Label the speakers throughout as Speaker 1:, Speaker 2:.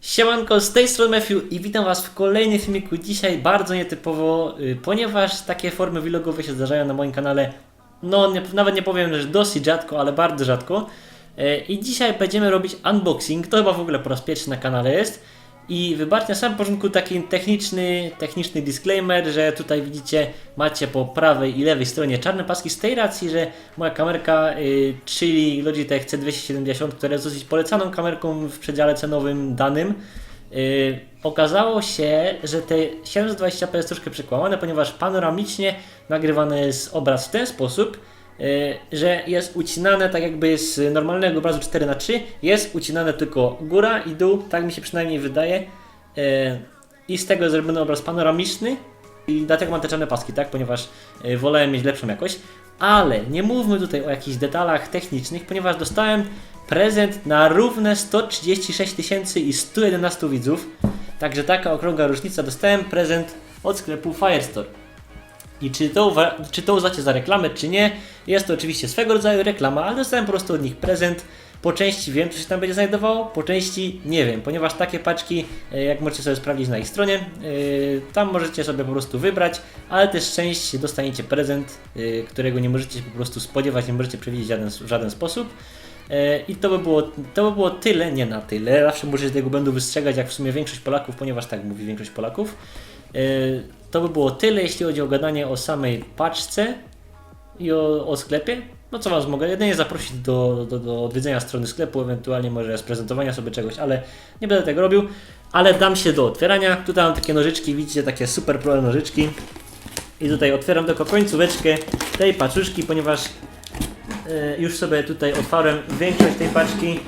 Speaker 1: Siemanko, z tej strony Matthew i witam Was w kolejnym filmiku. Dzisiaj bardzo nietypowo, y, ponieważ takie formy vlogowe się zdarzają na moim kanale. No, nie, nawet nie powiem, że dosyć rzadko, ale bardzo rzadko. Y, I dzisiaj będziemy robić unboxing. To chyba w ogóle po raz pierwszy na kanale jest. I wybaczcie na samym początku taki techniczny, techniczny disclaimer, że tutaj widzicie, macie po prawej i lewej stronie czarne paski z tej racji, że moja kamerka, y, czyli Logitech C270, która jest dosyć polecaną kamerką w przedziale cenowym danym, y, okazało się, że te 720p jest troszkę przekłamane, ponieważ panoramicznie nagrywany jest obraz w ten sposób, że jest ucinane tak jakby z normalnego obrazu 4 na 3 jest ucinane tylko góra i dół, tak mi się przynajmniej wydaje. Y, I z tego zrobiony obraz panoramiczny i dlatego mam te czarne paski, tak? Ponieważ y, wolałem mieć lepszą jakość. Ale nie mówmy tutaj o jakichś detalach technicznych, ponieważ dostałem prezent na równe 136 tysięcy i 111 widzów. Także taka okrągła różnica. Dostałem prezent od sklepu Firestore. I czy to, czy to uznacie za reklamę, czy nie, jest to oczywiście swego rodzaju reklama, ale dostałem po prostu od nich prezent. Po części wiem, co się tam będzie znajdowało, po części nie wiem, ponieważ takie paczki, e, jak możecie sobie sprawdzić na ich stronie, e, tam możecie sobie po prostu wybrać, ale też część dostaniecie prezent, e, którego nie możecie się po prostu spodziewać, nie możecie przewidzieć w żaden, w żaden sposób. I to by, było, to by było tyle, nie na tyle. Zawsze muszę tego będą wystrzegać, jak w sumie większość Polaków, ponieważ tak mówi większość Polaków. E, To by było tyle, jeśli chodzi o gadanie o samej paczce i o, o sklepie. No co Was mogę jedynie zaprosić do, do, do odwiedzenia strony sklepu, ewentualnie może sprezentowania sobie czegoś, ale nie będę tego robił. Ale dam się do otwierania. Tutaj mam takie nożyczki, widzicie, takie super pro nożyczki. I tutaj otwieram tylko końcóweczkę tej paczuszki, ponieważ e, już sobie tutaj otwarłem większość tej paczki.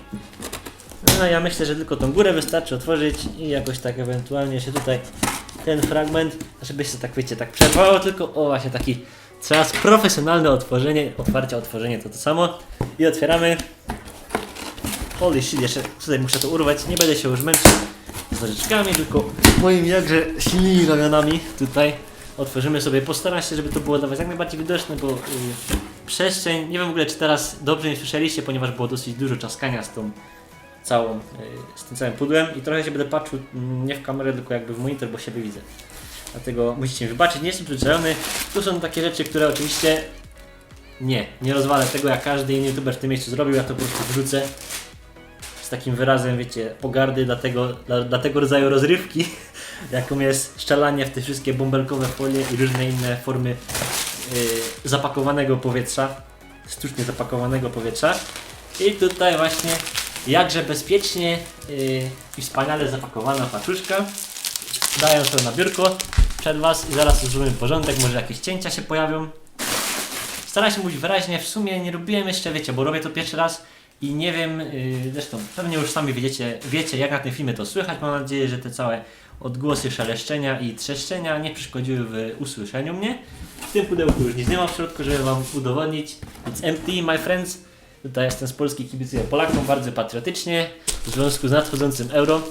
Speaker 1: No ja myślę, że tylko tą górę wystarczy otworzyć i jakoś tak ewentualnie się tutaj ten fragment, żeby się tak wiecie, tak przerwało, tylko o właśnie taki coraz profesjonalne otworzenie, otwarcie, otworzenie to to samo. I otwieramy. Holy shit, jeszcze tutaj muszę to urwać, nie będę się już męczył z nożyczkami, tylko moimi jakże silnymi ramionami tutaj otworzymy sobie. Postaram się, żeby to było dla Was jak najbardziej widoczne, bo y, przestrzeń, nie wiem w ogóle czy teraz dobrze nie słyszeliście, ponieważ było dosyć dużo czaskania z tą całą, y, z tym całym pudłem i trochę się będę patrzył mm, nie w kamerę, tylko jakby w monitor, bo siebie widzę. Dlatego musicie mi wybaczyć, nie jestem przyzwyczajony. Tu są takie rzeczy, które oczywiście nie, nie rozwalę tego jak każdy inny youtuber w tym miejscu zrobił, ja to po prostu wrzucę z takim wyrazem, wiecie, pogardy dla tego, dla, dla tego rodzaju rozrywki, jaką jest szczelanie w te wszystkie bąbelkowe folie i różne inne formy yy, zapakowanego powietrza, sztucznie zapakowanego powietrza. I tutaj właśnie jakże bezpiecznie yy, i wspaniale zapakowana paczuszka. Daję to na biurko przed Was i zaraz zrobimy porządek, może jakieś cięcia się pojawią. Staram się mówić wyraźnie, w sumie nie robiłem jeszcze, wiecie, bo robię to pierwszy raz i nie wiem, yy, zresztą pewnie już sami wiecie, wiecie jak na tym filmie to słychać. Mam nadzieję, że te całe odgłosy szeleszczenia i trzeszczenia nie przeszkodziły w usłyszeniu mnie. W tym pudełku już nic nie ma w środku, żeby Wam udowodnić. It's empty, my friends. Tutaj jestem z Polski, kibicuję Polakom bardzo patriotycznie w związku z nadchodzącym euro.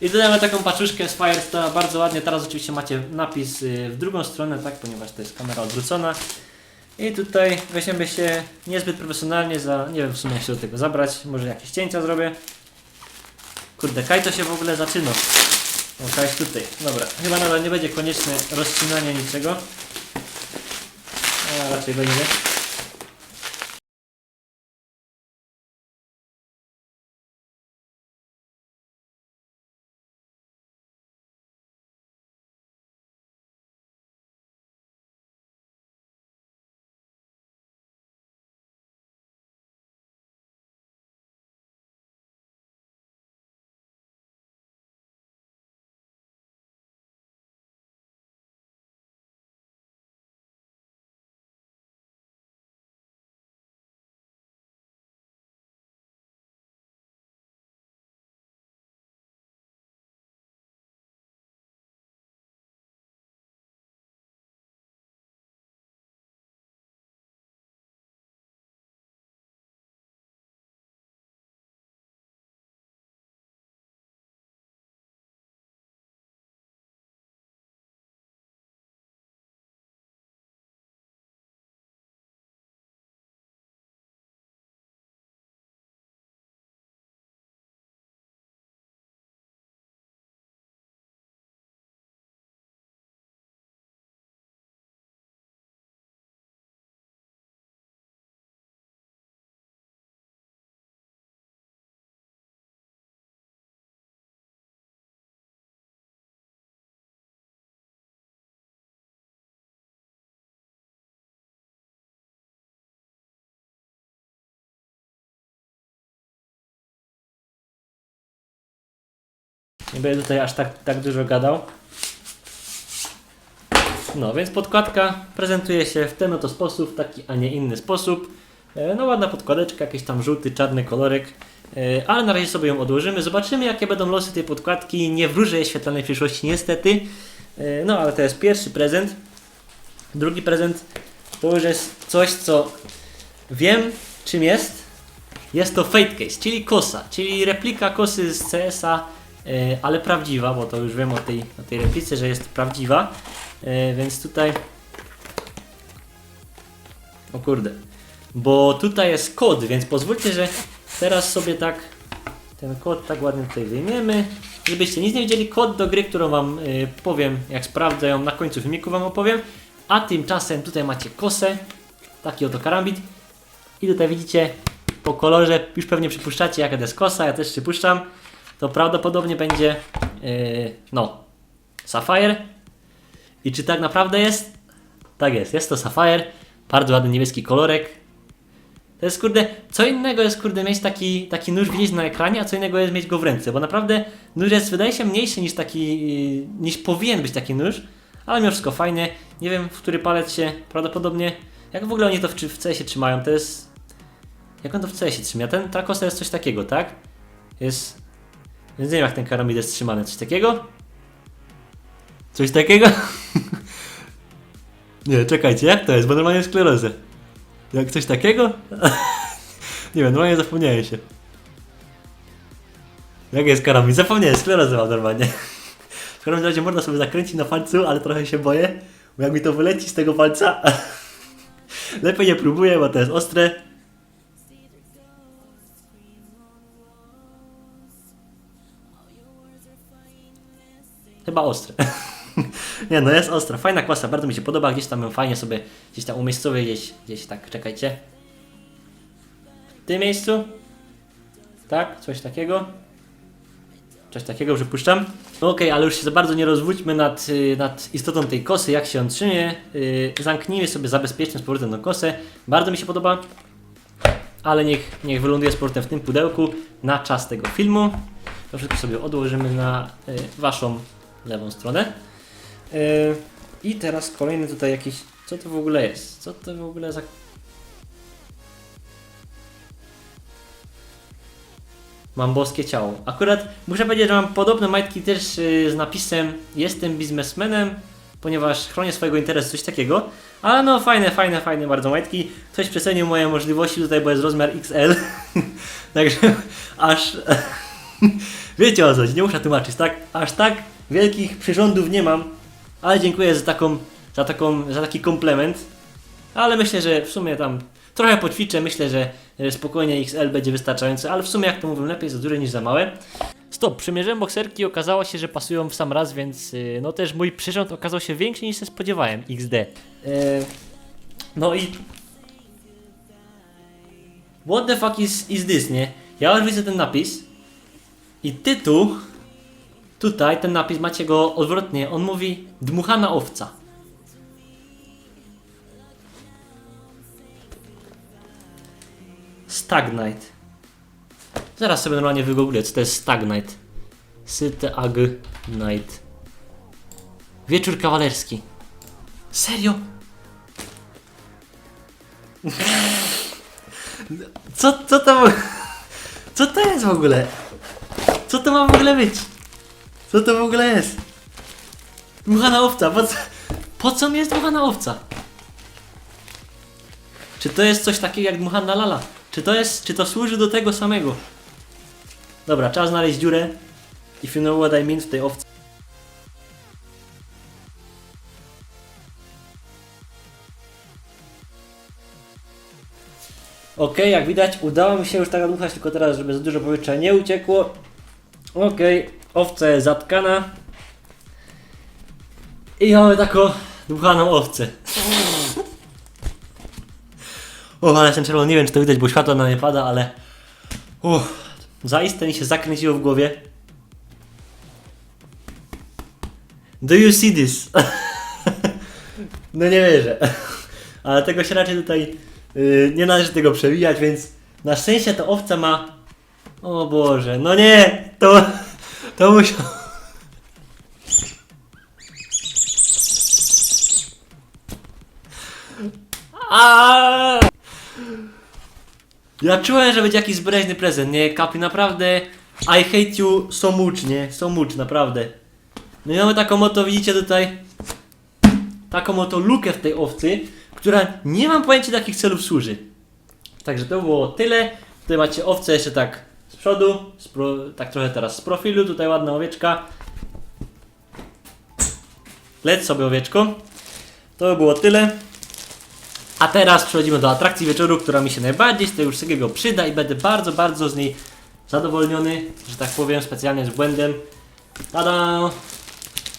Speaker 1: I dodamy taką paczuszkę z Firestore, bardzo ładnie. Teraz oczywiście macie napis y, w drugą stronę, tak, ponieważ to jest kamera odwrócona. I tutaj weźmiemy się niezbyt profesjonalnie za, nie wiem w sumie jak się do tego zabrać, może jakieś cięcia zrobię. Kurde, kaj to się w ogóle zaczyna. O, kaj jest tutaj. Dobra, chyba nadal nie będzie konieczne rozcinanie niczego. A raczej będzie. Nie będę tutaj aż tak, tak dużo gadał. No, więc podkładka prezentuje się w ten oto sposób, taki, a nie inny sposób. E, No ładna podkładeczka, jakiś tam żółty, czarny kolorek. E, Ale na razie sobie ją odłożymy. Zobaczymy jakie będą losy tej podkładki. Nie wróżę jej świetlnej przyszłości niestety. E, No ale to jest pierwszy prezent. Drugi prezent to już jest coś co wiem czym jest. Jest to Fate Case, czyli kosa, czyli replika kosy z CS-a, ale prawdziwa, bo to już wiem o tej, o tej replice, że jest prawdziwa. E, Więc tutaj. O kurde. Bo tutaj jest kod, więc pozwólcie, że teraz sobie tak ten kod tak ładnie tutaj wyjmiemy. Żebyście nic nie widzieli, kod do gry, którą wam y, powiem, jak sprawdzę ją na końcu filmiku wam opowiem. A tymczasem tutaj macie kosę, taki oto karambit. I tutaj widzicie po kolorze, już pewnie przypuszczacie jaka to jest kosa, ja też przypuszczam. To prawdopodobnie będzie, yy, no, Sapphire. I czy tak naprawdę jest? Tak jest, jest to Sapphire. Bardzo ładny niebieski kolorek. To jest kurde, co innego jest kurde mieć taki, taki nóż widzieć na ekranie, a co innego jest mieć go w ręce, bo naprawdę nóż jest wydaje się mniejszy niż taki, yy, niż powinien być taki nóż, ale mimo wszystko fajnie. Nie wiem, w który palec się prawdopodobnie, jak w ogóle oni to w, w CS-ie trzymają, to jest, jak on to w CS-ie trzyma? Ten, ta kosa jest coś takiego, tak? Jest, więc nie wiem jak ten karambit jest trzymany, coś takiego? Coś takiego? nie, czekajcie, jak to jest, bo normalnie sklerozę. Jak coś takiego? nie wiem, normalnie zapomniałem się. Jak jest karambit? Zapomniałem, sklerozę mam normalnie. W każdym razie można sobie zakręcić na palcu, ale trochę się boję, bo jak mi to wyleci z tego palca, lepiej nie próbuję, bo to jest ostre. Chyba ostre. nie no, jest ostra. Fajna kwasa, bardzo mi się podoba. Gdzieś tam ją fajnie sobie gdzieś tam umiejscowię, gdzieś, gdzieś tak, czekajcie. W tym miejscu. Tak, coś takiego. Coś takiego przypuszczam. No okej, ale już się za bardzo nie rozwódźmy nad, y, nad istotą tej kosy, jak się on trzymie. Yy, zamknijmy sobie zabezpieczmy z powrotem tą kosę. Bardzo mi się podoba. Ale niech, niech wyląduje z powrotem w tym pudełku na czas tego filmu. To wszystko sobie odłożymy na y, waszą lewą stronę. Yy, I teraz kolejny tutaj jakiś. Co to w ogóle jest? Co to w ogóle za. Mam boskie ciało. Akurat muszę powiedzieć, że mam podobne majtki też yy, z napisem Jestem biznesmenem, ponieważ chronię swojego interesu, coś takiego. Ale no fajne, fajne, fajne bardzo majtki. Ktoś przecenił moje możliwości tutaj, bo jest rozmiar XL. Także aż... Wiecie o co chodzi, nie muszę tłumaczyć, tak? Aż tak wielkich przyrządów nie mam, ale dziękuję za taką, za taką, za taki komplement. Ale myślę, że w sumie tam trochę poćwiczę, myślę, że e, spokojnie XL będzie wystarczający, ale w sumie jak to mówię, lepiej za duże niż za małe. Stop, przymierzyłem bokserki i okazało się, że pasują w sam raz, więc y, no też mój przyrząd okazał się większy niż się spodziewałem, XD. E, no i... What the fuck is, is this, nie? Ja już widzę ten napis i tytuł Tutaj ten napis macie go odwrotnie. On mówi dmuchana owca. Stagnite. Zaraz sobie normalnie wygoogluję, co to jest Stagnite. Stagnite. Wieczór kawalerski. Serio? Co, co to... Co to jest w ogóle? Co to ma w ogóle być? Co to w ogóle jest? Dmuchana owca, po co, po co mi jest dmuchana owca? Czy to jest coś takiego jak dmuchana lala? Czy to jest, czy to służy do tego samego? Dobra, trzeba znaleźć dziurę. If you know what I mean w tej owce. Okej, jak widać udało mi się już tak nadmuchać, tylko teraz, żeby za dużo powietrza nie uciekło. Okej, owca jest zatkana. I mamy taką dmuchaną owcę. O, ale jestem czerwony, nie wiem czy to widać, bo światło na nie pada, ale... Uff, zaiste mi się zakręciło w głowie. Do you see this? no nie wierzę. Ale tego się raczej tutaj yy, nie należy tego przewijać, więc na szczęście ta owca ma... O Boże, no nie! To, to musiał... Aaaa! Ja czułem, że będzie jakiś zbreźny prezent, nie? Kapi, naprawdę I hate you so much, nie? So much, naprawdę No i mamy taką oto, widzicie tutaj Taką oto lukę w tej owcy Która, nie mam pojęcia do jakich celów służy Także to było tyle Tutaj macie owce jeszcze tak przodu, pro, tak trochę teraz z profilu, tutaj ładna owieczka. Lec sobie owieczko. To by było tyle. A teraz przechodzimy do atrakcji wieczoru, która mi się najbardziej z tego wszystkiego przyda i będę bardzo, bardzo z niej zadowolniony, że tak powiem, specjalnie z błędem. Tada!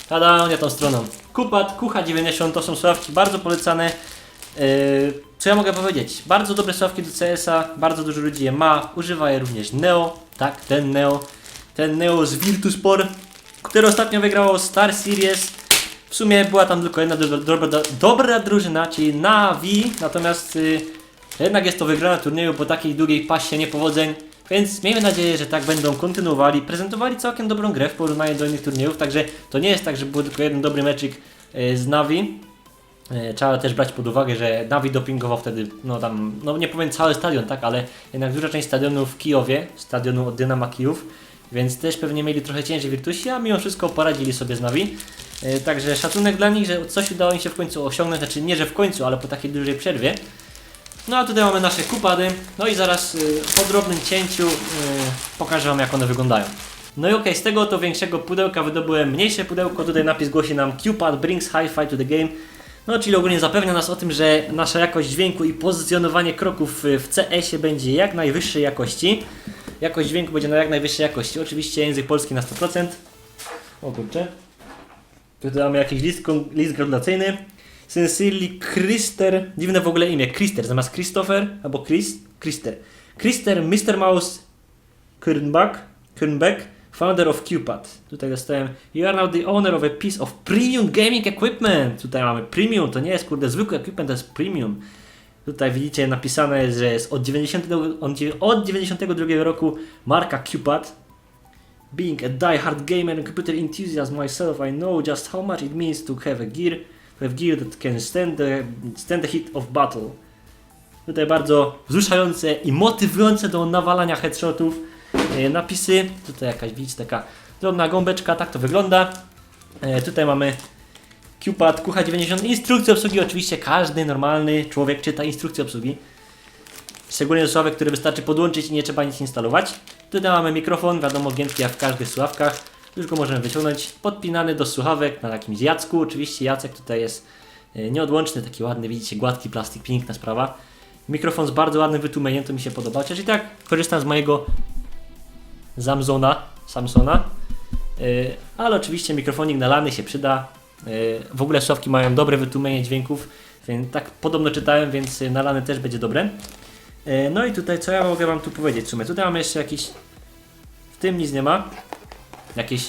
Speaker 1: Tada, nie tą stroną. Kupat, Kucha 90 to są sławki bardzo polecane. Yy, co ja mogę powiedzieć? Bardzo dobre sławki do CS-a, bardzo dużo ludzi je ma, używa je również Neo, tak, ten Neo, ten Neo z Virtusport, który ostatnio wygrało Star Series. W sumie była tam tylko jedna do, dobra, dobra drużyna, czyli Navi, natomiast y, jednak jest to wygrana turnieju po takiej długiej pasie niepowodzeń, więc miejmy nadzieję, że tak będą kontynuowali. Prezentowali całkiem dobrą grę w porównaniu do innych turniejów, także to nie jest tak, że był tylko jeden dobry meczyk y, z Navi. E, Trzeba też brać pod uwagę, że Navi dopingował wtedy, no tam, no nie powiem cały stadion, tak, ale jednak duża część stadionu w Kijowie, stadionu od Dynama Kijów, więc też pewnie mieli trochę ciężej Virtusi, a mimo wszystko poradzili sobie z Navi. E, Także szacunek dla nich, że coś udało im się w końcu osiągnąć, znaczy nie, że w końcu, ale po takiej dużej przerwie. No a tutaj mamy nasze kupady, no i zaraz y, po drobnym cięciu pokażę Wam jak one wyglądają. No i okej, z tego to większego pudełka wydobyłem mniejsze pudełko, tutaj napis głosi nam QPad brings hi-fi to the game. No, czyli ogólnie zapewnia nas o tym, że nasza jakość dźwięku i pozycjonowanie kroków y, w CS-ie będzie jak najwyższej jakości. Jakość dźwięku będzie na jak najwyższej jakości. Oczywiście język polski na 100%. O kurczę. Tutaj mamy jakiś list, list gratulacyjny. Sincerely Krister, dziwne w ogóle imię, Krister zamiast Christopher albo Chris, Krister. Krister Mr. Mouse Kernbach, Kernbeck, founder of Cupid. Tutaj dostałem You are now the owner of a piece of premium gaming equipment. Tutaj mamy premium, to nie jest kurde zwykły equipment, to jest premium. Tutaj widzicie napisane jest, że jest od, 90, od dziewię- od 92 roku marka Cupid. Being a die-hard gamer and computer enthusiast myself, I know just how much it means to have a gear, to have gear that can stand the, stand the heat of battle. Tutaj bardzo wzruszające i motywujące do nawalania headshotów napisy. Tutaj jakaś, widzicie, taka drobna gąbeczka, tak to wygląda. E, tutaj mamy QPAD, Kucha 90, instrukcję obsługi. Oczywiście każdy normalny człowiek czyta instrukcję obsługi. Szczególnie sławek, które wystarczy podłączyć i nie trzeba nic instalować. Tutaj mamy mikrofon, wiadomo, giętki jak w każdych słuchawkach. Tylko możemy wyciągnąć, podpinany do słuchawek na jakimś jacku. Oczywiście jacek tutaj jest e, nieodłączny, taki ładny, widzicie, gładki plastik, piękna sprawa. Mikrofon z bardzo ładnym wytłumieniem, to mi się podoba. Chociaż i tak korzystam z mojego Samsona, Samsona. Yy, ale oczywiście mikrofonik nalany się przyda. Yy, w ogóle słuchawki mają dobre wytłumienie dźwięków, więc tak podobno czytałem, więc nalany też będzie dobre. Yy, no i tutaj co ja mogę Wam tu powiedzieć w sumie? Tutaj mamy jeszcze jakiś... W tym nic nie ma. Jakiś,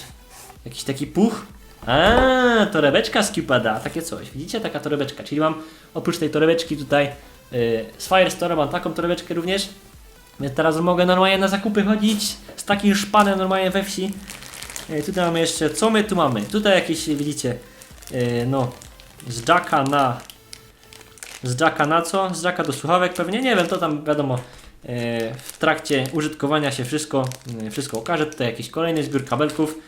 Speaker 1: jakiś taki puch. A, torebeczka z Cupada, takie coś. Widzicie? Taka torebeczka. Czyli mam oprócz tej torebeczki tutaj yy, z Firestore mam taką torebeczkę również. Więc teraz mogę normalnie na zakupy chodzić z takim szpanem normalnie we wsi. E, tutaj mamy jeszcze, co my tu mamy? Tutaj jakieś, widzicie, e, no, z jacka na, z jacka na co? Z jacka do słuchawek pewnie, nie wiem, to tam wiadomo, e, w trakcie użytkowania się wszystko, wszystko okaże. Tutaj jakiś kolejny zbiór kabelków.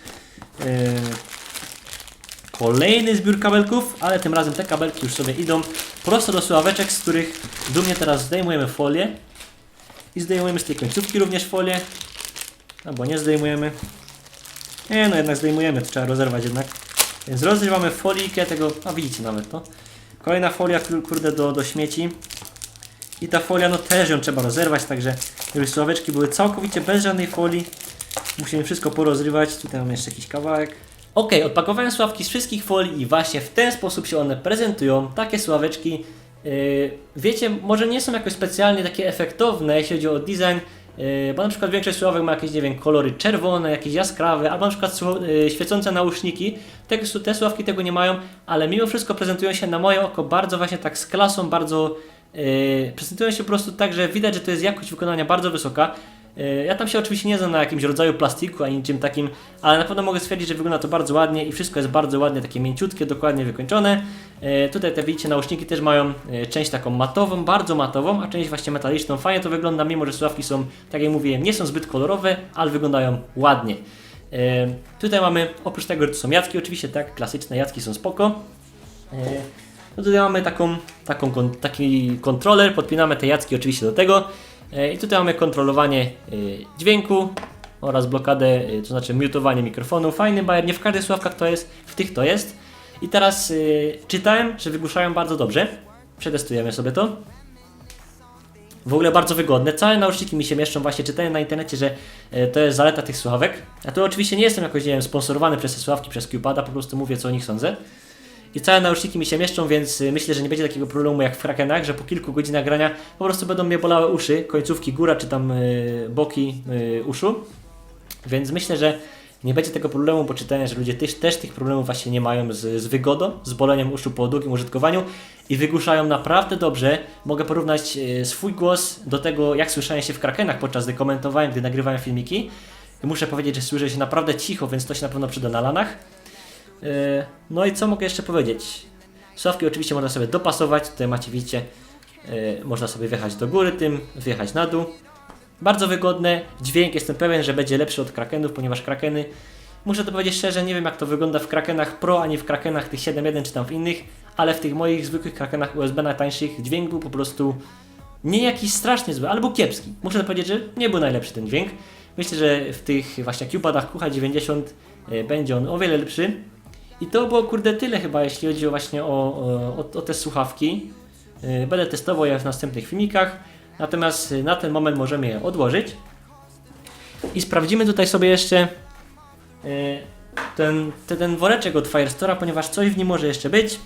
Speaker 1: Kolejny zbiór kabelków, ale tym razem te kabelki już sobie idą prosto do słuchaweczek, z których dumnie teraz zdejmujemy folię. I zdejmujemy z tej końcówki również folię. Albo nie zdejmujemy. Nie, no jednak zdejmujemy, to trzeba rozerwać jednak. Więc rozrywamy folikę tego, a widzicie nawet to. Kolejna folia, kur- kurde, do, do śmieci. I ta folia, no też ją trzeba rozerwać, także żeby sławeczki były całkowicie bez żadnej folii. Musimy wszystko porozrywać. Tutaj mamy jeszcze jakiś kawałek. Ok, odpakowałem sławki z wszystkich folii i właśnie w ten sposób się one prezentują. Takie sławeczki wiecie, może nie są jakoś specjalnie takie efektowne, jeśli chodzi o design, yy, bo na przykład większość sławek ma jakieś, nie wiem, kolory czerwone, jakieś jaskrawe, albo na przykład yy, świecące nauszniki. Te, te sławki tego nie mają, ale mimo wszystko prezentują się na moje oko bardzo właśnie tak z klasą, bardzo prezentują się po prostu tak, że widać, że to jest jakość wykonania bardzo wysoka. E, Ja tam się oczywiście nie znam na jakimś rodzaju plastiku ani niczym takim, ale na pewno mogę stwierdzić, że wygląda to bardzo ładnie i wszystko jest bardzo ładnie, takie mięciutkie, dokładnie wykończone. E, Tutaj te widzicie nauszniki też mają e, część taką matową, bardzo matową, a część właśnie metaliczną. Fajnie to wygląda, mimo że słuchawki są, tak jak mówiłem, nie są zbyt kolorowe, ale wyglądają ładnie. Tutaj mamy, oprócz tego, że to są jacki, oczywiście tak, klasyczne jacki są spoko. No tutaj mamy taką, taką, taki kontroler, podpinamy te jacki oczywiście do tego. E, I tutaj mamy kontrolowanie e, dźwięku oraz blokadę, e, to znaczy mutowanie mikrofonu. Fajny bajer, nie w każdych słuchawkach to jest, w tych to jest. I teraz czytałem, że wygłuszają bardzo dobrze. Przetestujemy sobie to. W ogóle bardzo wygodne. Całe nauszniki mi się mieszczą. Właśnie czytałem na internecie, że to jest zaleta tych słuchawek. A tu oczywiście nie jestem jakoś, nie wiem, sponsorowany przez te słuchawki, przez Cupada, po prostu mówię, co o nich sądzę. I całe nauszniki mi się mieszczą, więc y, myślę, że nie będzie takiego problemu jak w Krakenach, że po kilku godzinach grania po prostu będą mnie bolały uszy, końcówki góra czy tam y, boki y, uszu. Więc myślę, że nie będzie tego problemu, bo czytałem, że ludzie też, też tych problemów właśnie nie mają z, z wygodą, z boleniem uszu po długim użytkowaniu i wygłuszają naprawdę dobrze. Mogę porównać swój głos do tego, jak słyszałem się w Krakenach podczas gdy komentowałem, gdy nagrywałem filmiki. Muszę powiedzieć, że słyszę się naprawdę cicho, więc to się na pewno przyda na lanach. Yy, No i co mogę jeszcze powiedzieć? Słuchawki oczywiście można sobie dopasować. Tutaj macie, widzicie, yy, można sobie wjechać do góry tym, wjechać na dół. Bardzo wygodne. Dźwięk jestem pewien, że będzie lepszy od Krakenów, ponieważ Krakeny, muszę to powiedzieć szczerze, nie wiem jak to wygląda w Krakenach Pro, ani w Krakenach tych 7.1 czy tam w innych, ale w tych moich zwykłych Krakenach USB najtańszych dźwięk był po prostu nie jakiś strasznie zły, albo kiepski. Muszę to powiedzieć, że nie był najlepszy ten dźwięk. Myślę, że w tych właśnie Cupadach QH90 e, będzie on o wiele lepszy. I to było kurde tyle chyba, jeśli chodzi właśnie o, o, o te słuchawki. Yy, Będę testował je w następnych filmikach, natomiast yy, na ten moment możemy je odłożyć. I sprawdzimy tutaj sobie jeszcze yy, ten, ten, ten woreczek od Firestora, ponieważ coś w nim może jeszcze być.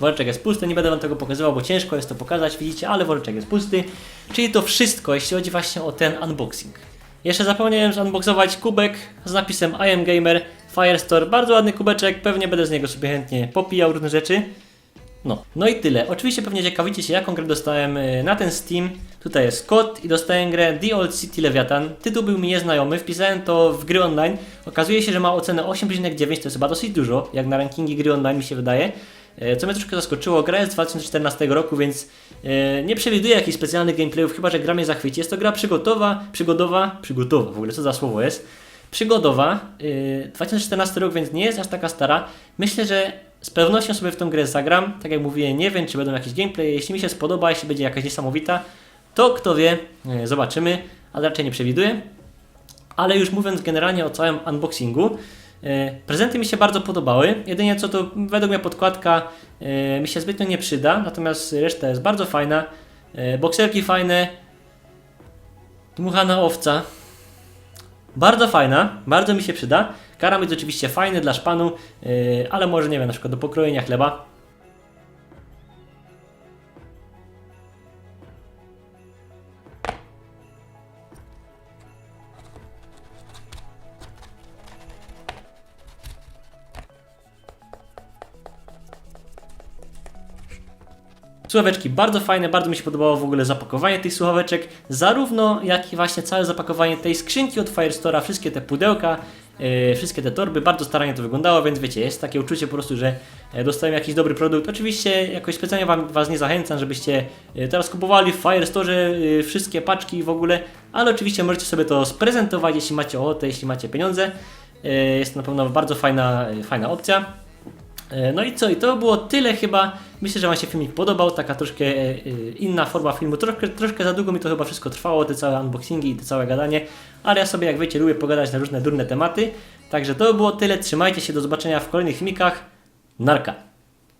Speaker 1: Woreczek jest pusty, nie będę Wam tego pokazywał, bo ciężko jest to pokazać, widzicie, ale woreczek jest pusty. Czyli to wszystko, jeśli chodzi właśnie o ten unboxing. Jeszcze zapomniałem unboxować kubek z napisem I am Gamer Firestore. Bardzo ładny kubeczek, pewnie będę z niego sobie chętnie popijał różne rzeczy. No, no i tyle. Oczywiście pewnie ciekawicie się, jaką grę dostałem y, na ten Steam. Tutaj jest kod i dostałem grę The Old City Leviathan. Tytuł był mi nieznajomy, wpisałem to w gry online. Okazuje się, że ma ocenę 8,9, to jest chyba dosyć dużo, jak na rankingi gry online mi się wydaje. E, Co mnie troszkę zaskoczyło, gra jest z 2014 roku, więc e, nie przewiduję jakichś specjalnych gameplayów, chyba że gra mnie zachwyci. Jest to gra przygotowa, przygodowa, przygotowa, w ogóle co za słowo jest. Przygodowa, e, 2014 rok, więc nie jest aż taka stara. Myślę, że z pewnością sobie w tą grę zagram. Tak jak mówiłem, nie wiem, czy będą jakieś gameplay. Jeśli mi się spodoba, jeśli będzie jakaś niesamowita, to kto wie, e, zobaczymy, ale raczej nie przewiduję. Ale już mówiąc generalnie o całym unboxingu, e, prezenty mi się bardzo podobały. Jedynie co to według mnie podkładka e, mi się zbytnio nie przyda, natomiast reszta jest bardzo fajna. E, Bokserki fajne. Dmuchana owca. Bardzo fajna, bardzo mi się przyda. Karam jest oczywiście fajny dla szpanu, e, ale może nie wiem, na przykład do pokrojenia chleba. Słuchaweczki bardzo fajne, bardzo mi się podobało w ogóle zapakowanie tych słuchaweczek, zarówno jak i właśnie całe zapakowanie tej skrzynki od Firestora, wszystkie te pudełka, yy, wszystkie te torby, bardzo starannie to wyglądało, więc wiecie, jest takie uczucie po prostu, że e, dostałem jakiś dobry produkt. Oczywiście jakoś specjalnie wam, Was nie zachęcam, żebyście e, teraz kupowali w Firestore e, wszystkie paczki w ogóle, ale oczywiście możecie sobie to sprezentować, jeśli macie ochotę, jeśli macie pieniądze. E, Jest to na pewno bardzo fajna, fajna opcja. E, No i co? I to było tyle chyba. Myślę, że Wam się filmik podobał. Taka troszkę e, e, inna forma filmu. Troszkę, troszkę za długo mi to chyba wszystko trwało, te całe unboxingi i te całe gadanie. Ale ja sobie, jak wiecie, lubię pogadać na różne durne tematy. Także to było tyle. Trzymajcie się. Do zobaczenia w kolejnych filmikach. Narka.